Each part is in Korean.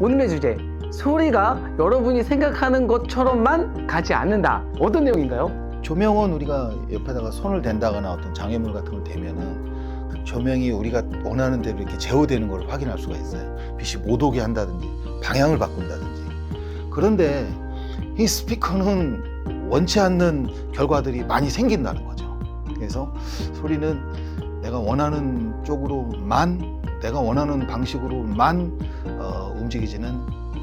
오늘의 주제 소리가 여러분이 생각하는 것처럼만 가지 않는다. 어떤 내용인가요? 조명은 우리가 옆에다가 손을 댄다거나 어떤 장애물 같은 걸 대면은 그 조명이 우리가 원하는 대로 이렇게 제어되는 걸 확인할 수가 있어요. 빛이 못 오게 한다든지 방향을 바꾼다든지. 그런데 이 스피커는 원치 않는 결과들이 많이 생긴다는 거죠. 그래서 소리는 내가 원하는 쪽으로만 내가 원하는 방식으로만 어, 움직이지는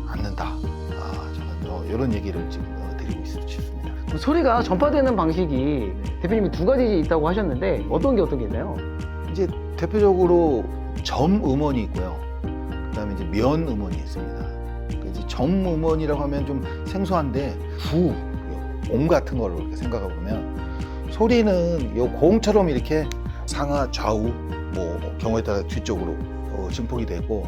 않는다. 아, 저는 어, 이런 얘기를 지금 어, 드리고 있- 싶습니다. 그 소리가 전파되는 방식이 대표님이 두 가지 있다고 하셨는데 어떤 게 어떤 게 있나요? 이제 대표적으로 점 음원이 있고요. 그다음에 이제 면 음원이 있습니다. 그 이제 점 음원이라고 하면 좀 생소한데 부, 옹 같은 걸로 이렇게 생각해 보면 소리는 요 공처럼 이렇게 상하 좌우 뭐 경우에 따라 뒤쪽으로 어, 증폭이 되고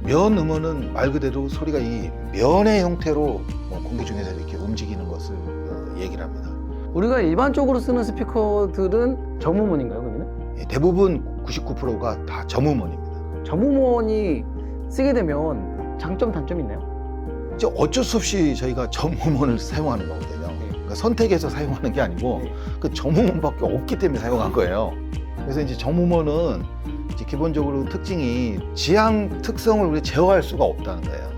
면 음원은 말 그대로 소리가 이 면의 형태로 어, 공기 중에서 이렇게 움직이는 것을 어, 얘기를 합니다. 우리가 일반적으로 쓰는 스피커들은 저무문인가요, 그러면? 예, 대부분 99%가 다점 음원입니다. 저무문이 쓰게 되면 장점, 단점이 있나요? 이제 어쩔 수 없이 저희가 점음원을 사용하는 거거든요. 그러니까 선택해서 사용하는 게 아니고 네. 그 점음원밖에 없기 때문에 사용한 거예요. 그래서 이제 점음원은 이제 기본적으로 특징이 지향 특성을 우리 제어할 수가 없다는 거예요.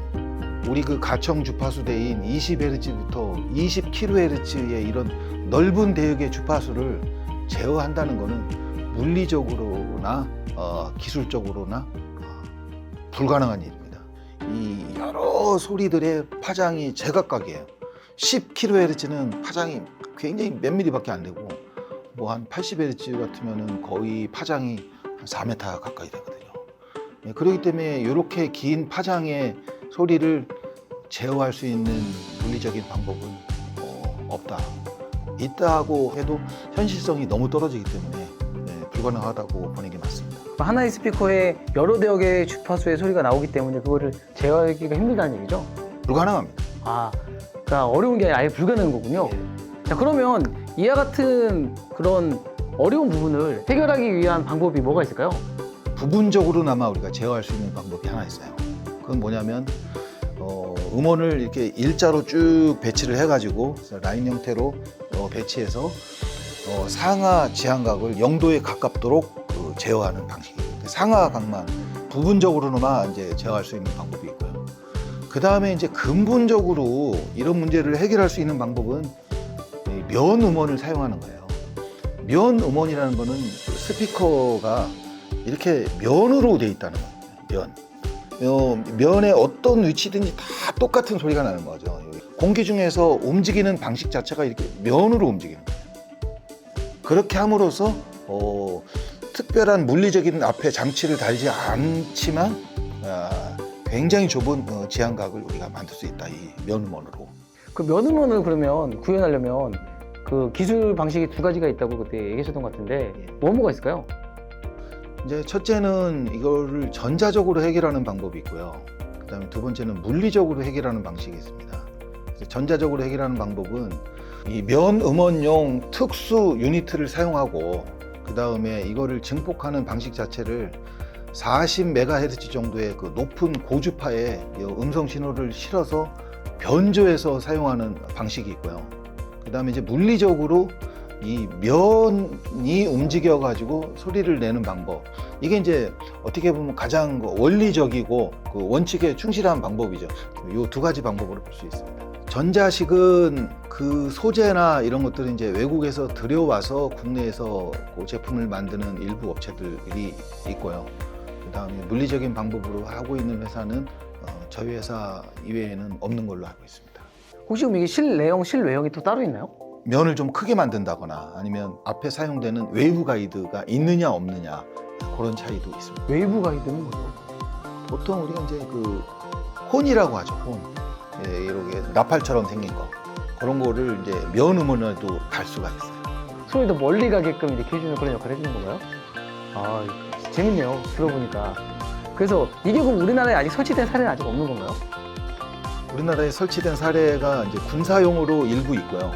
우리 그 가청 주파수 대인 20Hz부터 20kHz의 이런 넓은 대역의 주파수를 제어한다는 거는 물리적으로나 어, 기술적으로나 어, 불가능한 일입니다. 이 여러 소리들의 파장이 제각각이에요. 10kHz는 파장이 굉장히 몇 미리밖에 안 되고 뭐 한 80Hz 같으면은 거의 파장이 한 4m 가까이 되거든요. 예, 그렇기 때문에 이렇게 긴 파장의 소리를 제어할 수 있는 물리적인 방법은 어, 없다. 있다고 해도 현실성이 너무 떨어지기 때문에 네, 불가능하다고 보는 게 맞습니다. 하나의 스피커에 여러 대역의 주파수의 소리가 나오기 때문에 그거를 제어하기가 힘들다는 얘기죠? 불가능합니다. 아, 그러니까 어려운 게 아예 불가능한 거군요. 자, 그러면 이와 같은 그런 어려운 부분을 해결하기 위한 방법이 뭐가 있을까요? 부분적으로나마 우리가 제어할 수 있는 방법이 하나 있어요. 그건 뭐냐면 어, 음원을 이렇게 일자로 쭉 배치를 해가지고 라인 형태로 어, 배치해서 어, 상하 지향각을 0도에 가깝도록 그 제어하는 방식이에요. 상하 각만 부분적으로나마 이제 제어할 수 있는 방법이 있고요. 그 다음에 이제 근본적으로 이런 문제를 해결할 수 있는 방법은 이 면 음원을 사용하는 거예요. 면 음원이라는 거는 스피커가 이렇게 면으로 돼 있다는 거예요. 면. 어, 면의 어떤 위치든지 다 똑같은 소리가 나는 거죠. 공기 중에서 움직이는 방식 자체가 이렇게 면으로 움직이는 거예요. 그렇게 함으로써 어, 특별한 물리적인 앞에 장치를 달지 않지만 아, 굉장히 좁은 어, 지향각을 우리가 만들 수 있다. 이 면음원으로. 그 면음원을 그러면 구현하려면 그 기술 방식이 두 가지가 있다고 그때 얘기하셨던 것 같은데 뭐 뭐가 있을까요? 이제 첫째는 이거를 전자적으로 해결하는 방법이 있고요. 그다음에 두 번째는 물리적으로 해결하는 방식이 있습니다. 전자적으로 해결하는 방법은 이 면 음원용 특수 유니트를 사용하고 그 다음에 이거를 증폭하는 방식 자체를 40MHz 정도의 그 높은 고주파의 이 음성 신호를 실어서 변조해서 사용하는 방식이 있고요. 그 다음에 이제 물리적으로 이 면이 움직여 가지고 소리를 내는 방법 이게 이제 어떻게 보면 가장 그 원리적이고 그 원칙에 충실한 방법이죠. 이두 가지 방법으로 볼 수 있습니다. 전자식은 그 소재나 이런 것들은 이제 외국에서 들여와서 국내에서 그 제품을 만드는 일부 업체들이 있고요. 그 다음에 물리적인 방법으로 하고 있는 회사는 어, 저희 회사 이외에는 없는 걸로 알고 있습니다. 혹시 그럼 이게 실내용, 실외형이 또 따로 있나요? 면을 좀 크게 만든다거나 아니면 앞에 사용되는 웨이브 가이드가 있느냐 없느냐 그런 차이도 있습니다. 웨이브 가이드는 뭐죠? 보통 우리가 이제 그 혼이라고 하죠. 혼. 예, 이렇게 나팔처럼 생긴 거. 그런 거를 이제 면 음원에도 갈 수가 있어요. 소리도 멀리 가게끔 이렇게 해주는 그런 역할을 해주는 건가요? 아, 재밌네요. 들어보니까. 그래서 이게 그럼 우리나라에 아직 설치된 사례는 아직 없는 건가요? 우리나라에 설치된 사례가 이제 군사용으로 일부 있고요.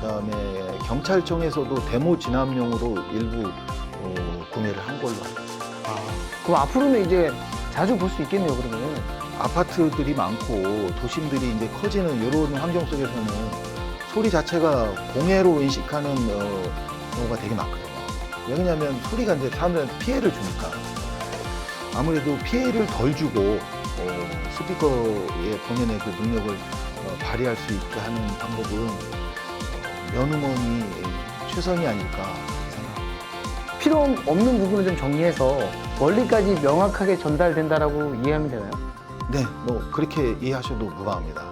그다음에 경찰청에서도 데모 진압용으로 일부 어, 구매를 한 걸로 알고 있습니다. 아, 그럼 앞으로는 이제 자주 볼 수 있겠네요, 그러면은. 아파트들이 많고 도심들이 이제 커지는 이런 환경 속에서는 소리 자체가 공해로 인식하는 어, 경우가 되게 많거든요. 왜냐하면 소리가 이제 사람들한테 피해를 주니까 아무래도 피해를 덜 주고 어, 스피커의 본연의 그 능력을 어, 발휘할 수 있게 하는 방법은 어, 면음원이 최선이 아닐까 생각합니다. 필요 없는 부분을 좀 정리해서 멀리까지 명확하게 전달된다라고 이해하면 되나요? 네, 뭐 그렇게 이해하셔도 무방합니다.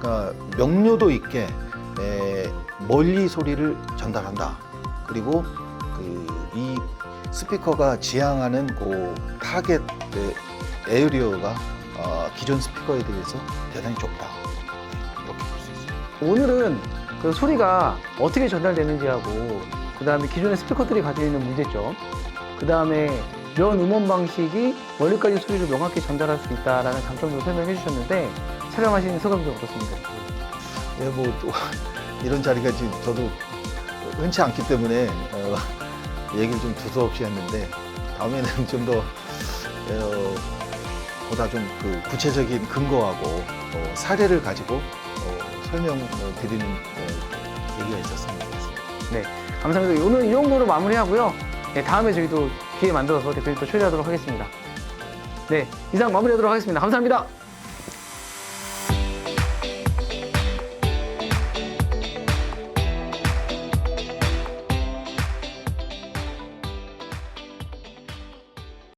그러니까 명료도 있게 에, 멀리 소리를 전달한다. 그리고 그 이 스피커가 지향하는 그 타겟 의 에어리어가 어, 기존 스피커에 대해서 대단히 좁다. 이렇게 볼 수 있습니다. 오늘은 그 소리가 어떻게 전달되는지하고 그 다음에 기존의 스피커들이 가지고 있는 문제점 그 다음에 면 음원 방식이 멀리까지 소리를 명확히 전달할 수 있다라는 장점도 설명해 주셨는데 촬영하신 소감이 좀 어떻습니까? 예, 뭐 또 이런 자리가 지금 저도 흔치 않기 때문에 어, 얘기를 좀 두서없이 했는데 다음에는 좀더 어, 보다 좀 그 구체적인 근거하고 어, 사례를 가지고 어, 설명 어, 드리는 어, 얘기가 있었으면 좋겠습니다. 감사합니다. 오늘 이 정도로 마무리하고요. 네, 다음에 저희도 기회 만들어서 대표님 또 초대하도록 하겠습니다. 네, 이상 마무리하도록 하겠습니다. 감사합니다.